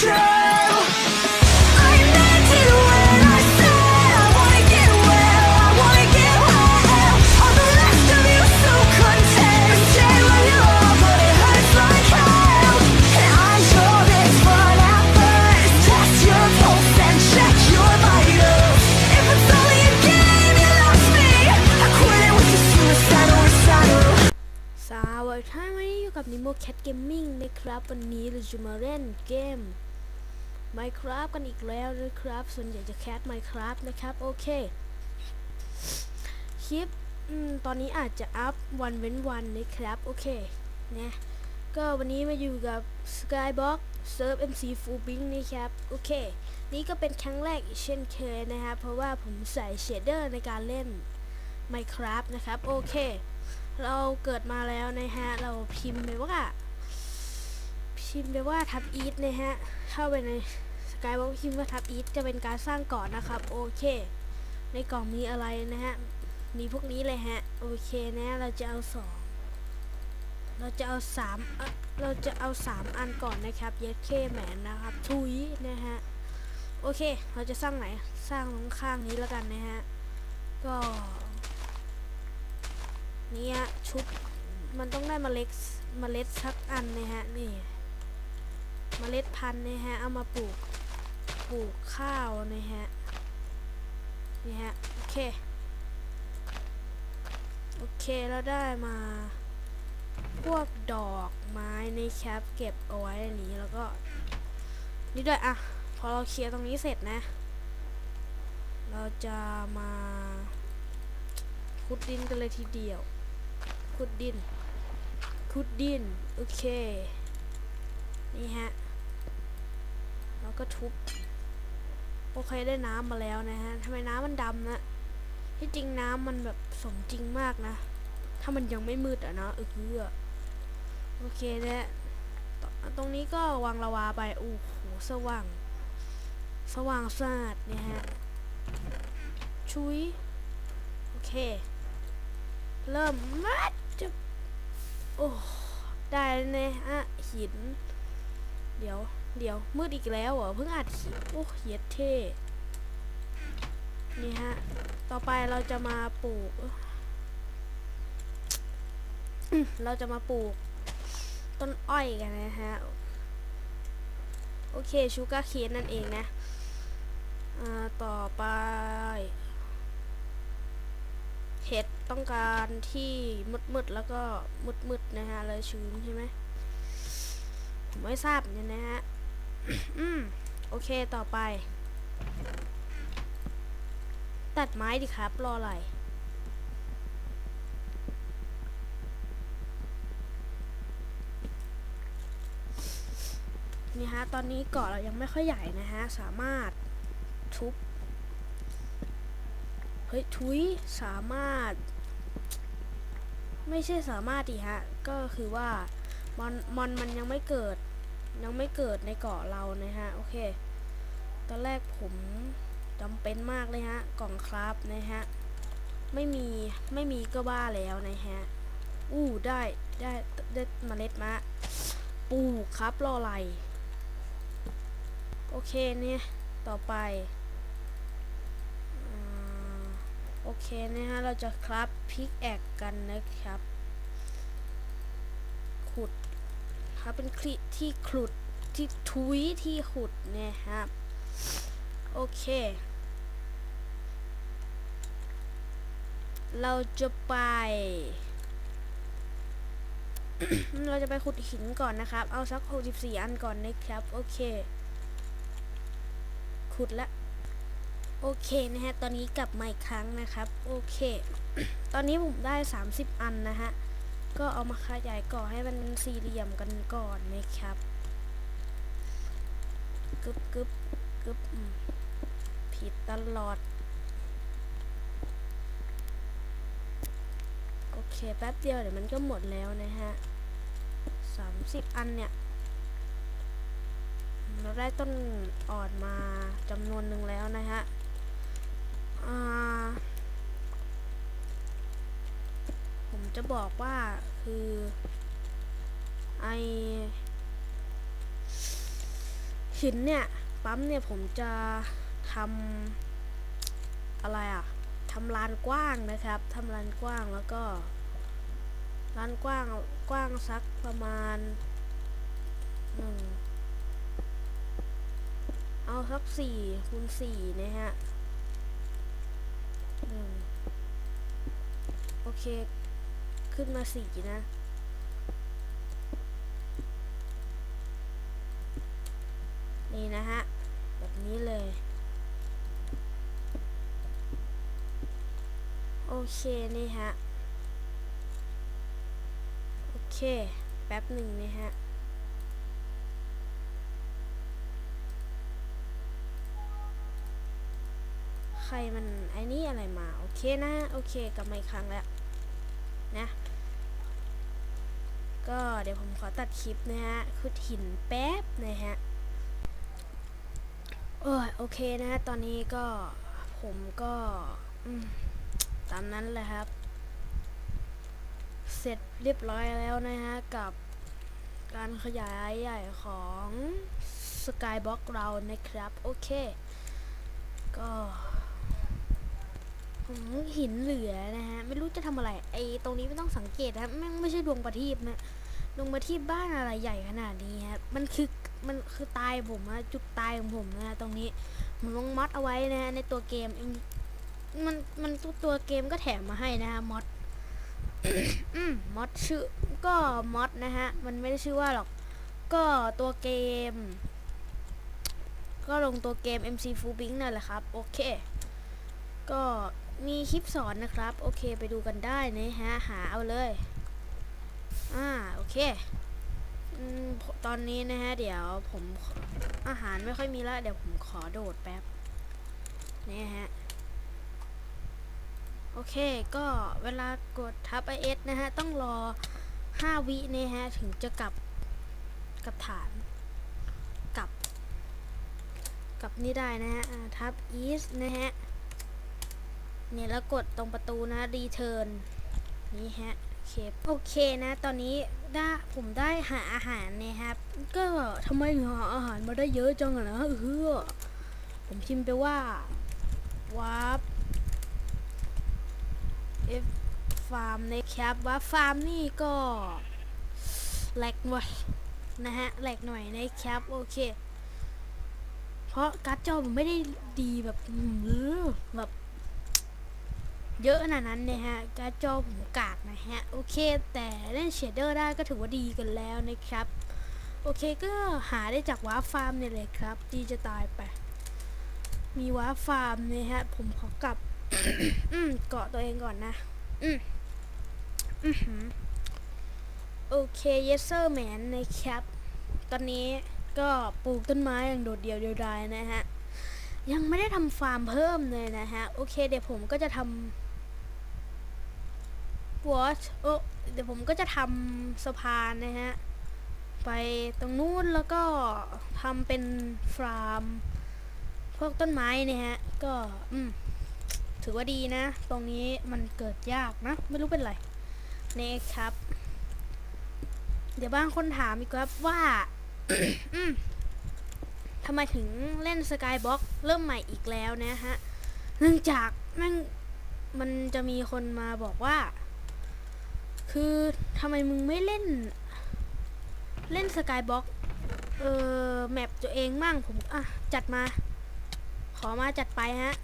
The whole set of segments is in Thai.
สวัสดีท่านวันนี้อยู่กับนิโมแคทเกมมิ่งนะครับ วันนี้เราจะมาเล่นเกม Minecraft กันอีกแล้วนะครับ ส่วนใหญ่จะแคท Minecraft นะครับ โอเค คลิปตอนนี้อาจจะอัพวันเว้นวันนะครับ โอเค นะ ก็วันนี้มาอยู่กับ Skybox Surf MC Full Bing นะครับ โอเค นี่ก็เป็นครั้งแรกอีกเช่นเคยนะครับ เพราะว่าผมใส่เชดเดอร์ในการเล่น Minecraft นะครับ โอเค เราเกิดมาแล้วนะฮะ เราพิมพ์ไปว่า พิมพ์ไปว่าทับอีทนะฮะ เข้าไปในสกายบอกพิมพ์ว่าทับอีทจะเป็นการสร้างก่อนนะครับ โอเค ในกล่องมีอะไรนะฮะ มีพวกนี้เลยฮะ โอเคนะ เราจะเอาสองเราจะเอาสามเราจะเอาสามอันก่อนนะครับเยสเคแหมนนะครับ ทุยนะฮะ โอเค เราจะสร้างไหน สร้างตรงข้างนี้แล้วกันนะฮะ ก็เนี่ยชุบมันต้องได้เมล็ดเมล็ดสักอันนะฮะ นี่ เมล็ดพันธุ์นะฮะ เอามาปลูก ปลูกข้าวนะฮะ นี่ฮะ โอเค โอเค แล้วได้มา พวกดอกไม้ในแคปเก็บเอาไว้อันนี้แล้วก็ นี่ด้วยอะ พอเราเคลียร์ตรงนี้เสร็จนะ เราจะมาขุดดินกันเลยทีเดียว ขุดดิน ขุดดิน โอเค นี่ฮะ แล้วก็ทุบ โอเคได้น้ำมาแล้วนะฮะทำไมน้ำมันดำนะที่จริงน้ำมันแบบสมจริงมากนะ ถ้ามันยังไม่มืดอะนะเออโอเคนะตตรงนี้ก็วางละวาไปโอ้โหสว่าง สว่างสะอาดเนี่ยฮะชุยโอเค เริ่มมัดจะโอ้ได้แล้วเนี่ยอะหิน เดี๋ยว เดี๋ยว มืดอีกแล้วเหรอ เพิ่งอัดคลิปโอ้เห็ดเท่นี่ฮะ ต่อไปเราจะมาปลูก เราจะมาปลูก ต้นอ้อยกันนะฮะ โอเค ชูการ์เคนนั่นเองนะ ต่อไปเห็ดต้องการที่มืดๆแล้วก็มืดๆนะฮะเลยชื้นใช่ไหม ไม่ทราบเนี่ยนะฮะ อืม โอเคต่อไป ตัดไม้ดิครับ รออะไรนี่ฮะ ตอนนี้เกาะเรายังไม่ค่อยใหญ่นะฮะ สามารถทุบ เฮ้ย ทุย สามารถ ไม่ใช่สามารถดิฮะ ก็คือว่ามอนมอนมันยังไม่เกิด ยังไม่เกิดในเกาะเรานะฮะ โอเค ตอนแรกผมจำเป็นมากเลยฮะ กล่องครับนะฮะ ไม่มีไม่มีก็บ้าแล้วนะฮะ อู้ได้ได้ได้เมล็ดมาปูครับรออะไร โอเคเนี่ย ต่อไปอโอเคนะฮะ เราจะครับพิกแอกกันนะครับ ขุด ครับเป็นคลิที่ขุดที่ทุยที่ขุดนะครับ โอเค เราจะไป เราจะไปขุดหินก่อนนะครับ เอาสัก 64 อันก่อนนะครับ โอเค ขุดละโอเคนะฮะ ตอนนี้กลับมาอีกครั้งนะครับ โอเค ตอนนี้ผมได้ 30 อันนะฮะ ก็เอามาขยายก่อให้มันเป็นสี่เหลี่ยมกันก่อนนะครับกึบกึบกึบผิดตลอด โอเค แป๊บเดียวเดี๋ยวมันก็หมดแล้วนะฮะ30อันเนี่ย เราได้ต้นอ่อนมาจำนวนหนึ่งแล้วนะฮะ อ่า ผมจะบอกว่าคือไอหินเนี่ยปั๊มเนี่ยผมจะทำอะไรอะทำลานกว้างนะครับทำลานกว้างแล้วก็ลานกว้างกว้างสักประมาณหนึ่งเอาสักสี่คูณสี่นะฮะหนึ่งโอเค ขึ้นมาสี่นะ นี่นะฮะ แบบนี้เลย โอเคนี่ฮะ โอเค แป๊บหนึ่งนี่ฮะใครมันไอ้นี่อะไรมา โอเคนะ โอเคกลับมาอีกครั้งแล้ว นะ ก็เดี๋ยวผมขอตัดคลิปนะฮะขุดหินแป๊บนะฮะเออโอเคนะฮะตอนนี้ก็ผมก็ตามนั้นแหละครับ เสร็จเรียบร้อยแล้วนะฮะ กับการขยายใหญ่ของสกายบล็อกเรานะครับ โอเค ก็ หินเหลือนะฮะ ไม่รู้จะทำอะไรไอ้ตรงนี้ไม่ต้องสังเกตนะครับแม่งไม่ใช่ดวงประทีปนะดวงประทีปบ้านอะไรใหญ่ขนาดนี้ครับมันคือมันคือตายผมอะจุดตายของผมนะตรงนี้ผมลงมอดเอาไว้นะฮะในตัวเกมมันมันตัวตัวเกมก็แถมมาให้นะฮะมอดอืมมอดชื่อก็มอดนะฮะ มันไม่ได้ชื่อว่าหรอก ก็ตัวเกม ก็ลงตัวเกม MC f u b i n g นั่นแหละครับ โอเค ก็ มีคลิปสอนนะครับ โอเคไปดูกันได้นะฮะหาเอาเลย อ่าโอเคอตอนนี้นะฮะ เดี๋ยวผมอาหารไม่ค่อยมีล้วเดี๋ยวผมขอโดดแป๊บนี่ฮะโอเคก็เวลากดทับ IS นะฮะ ต้องรอ 5 วินะฮะ ถึงจะกลับกับฐานกลับกลับนี่ได้นะฮะทับ East นะฮะ เนี่ยแล้วกดตรงประตูนะ Return นี่ฮะโอเคโอเคนะ ตอนนี้ได้ผมได้หาอาหารเนะครับ ก็ทำไมหาอาหารมาได้เยอะจังอะนะเออผมพิมพ์ไปว่าวาร์ป F ฟาร์มนะครับวาฟาร์มนี่ก็แหลกหน่อยนะฮะแหลกหน่อยนะครับ โอเค เพราะการ์ดจอผมไม่ได้ดีแบบอื้ออแบบ เยอะขนาดนั้นเนี่ยฮะการจอผมกากนะฮะ โอเค แต่เล่นเชดเดอร์ได้ก็ถือว่าดีกันแล้วนะครับ โอเคก็หาได้จากวาร์ฟาร์มเนี่ยเลยครับ ดีจะตายไป มีวาร์ฟาร์มเนี่ยฮะ ผมขอกลับ อืมเกาะตัวเองก่อนนะ อืมอือหือโอเคเยสเซอร์แมนนะครับ ตอนนี้ก็ปลูกต้นไม้อย่างโดดเดี่ยวเดียวดายนะฮะ ยังไม่ได้ทำฟาร์มเพิ่มเลยนะฮะ โอเคเดี๋ยวผมก็จะทำ watch เออเดี๋ยวผมก็จะทำสะพานนะฮะ ไปตรงนู้นแล้วก็ทำเป็นฟาร์ม พวกต้นไม้เนี่ยฮะ ก็อืมถือว่าดีนะ ตรงนี้มันเกิดยากนะ ไม่รู้เป็นไรนี่ครับ เดี๋ยวบางคนถามอีกครับว่าทำไมถึงเล่นสกายบ็อกเริ่มใหม่อีกแล้วนะฮะ เนื่องจากแม่งมันจะมีคนมาบอกว่า คือทำไมมึงไม่เล่น เล่นสกายบ็อกเออแมปตัวเองมั่งผมอะจัดมา ขอมาจัดไปฮะ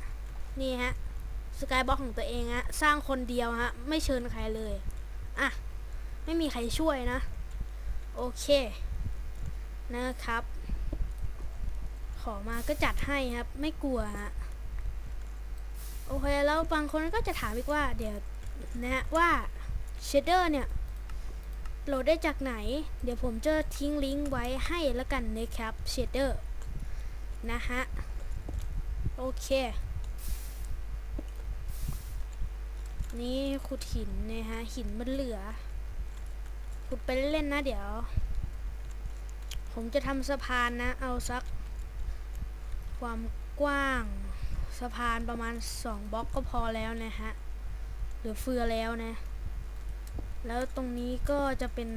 นี่ฮะสกายบ็อกของตัวเองฮะ สร้างคนเดียวฮะ ไม่เชิญใครเลย อะ ไม่มีใครช่วยนะ โอเค นะครับ ขอมาก็จัดให้ครับ ไม่กลัวฮะ โอเค แล้วบางคนก็จะถามอีกว่า เดี๋ยวนะฮะว่า เชดเดอร์เนี่ยโหลดได้จากไหน เดี๋ยวผมจะทิ้งลิงก์ไว้ให้แล้วกันนะครับเชดเดอร์นะฮะ โอเค นี่ขุดหินนะฮะ หินมันเหลือ ขุดไปเล่นๆนะเดี๋ยว ผมจะทำสะพานนะ เอาสัก ความกว้างสะพานประมาณ 2บล็อกก็พอแล้วนะฮะ เหลือเฟือแล้วนะ แล้วตรงนี้ก็จะเป็น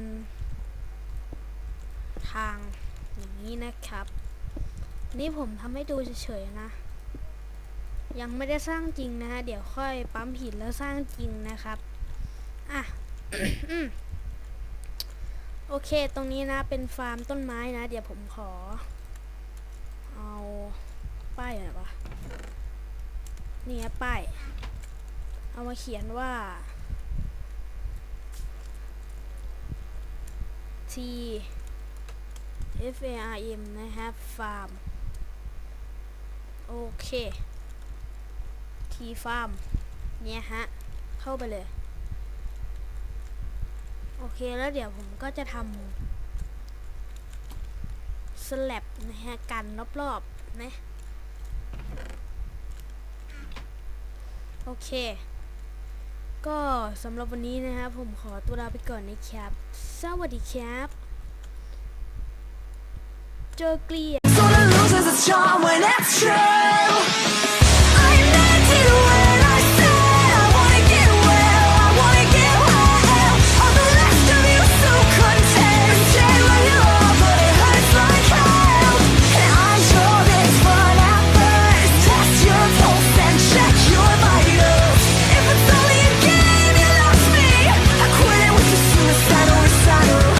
ทางอย่างนี้นะครับ นี่ผมทำให้ดูเฉยๆนะ ยังไม่ได้สร้างจริงนะฮะ เดี๋ยวค่อยปั๊มหินแล้วสร้างจริงนะครับ อะโอเค ตรงนี้นะ เป็นฟาร์มต้นไม้นะ เดี๋ยวผมขอ เอาป้ายอะไรวะนี่ป้าย เอามาเขียนว่า T F A R M นะครับฟาร์มโอเค T ฟาร์มเนี่ยฮะ เข้าไปเลย โอเคแล้วเดี๋ยวผมก็จะทำสลับนะฮะ กันรอบๆนะ โอเค ก็สำหรับวันนี้นะครับ ผมขอตัวลาไปก่อนนะครับ สวัสดีครับ เจอเกลีย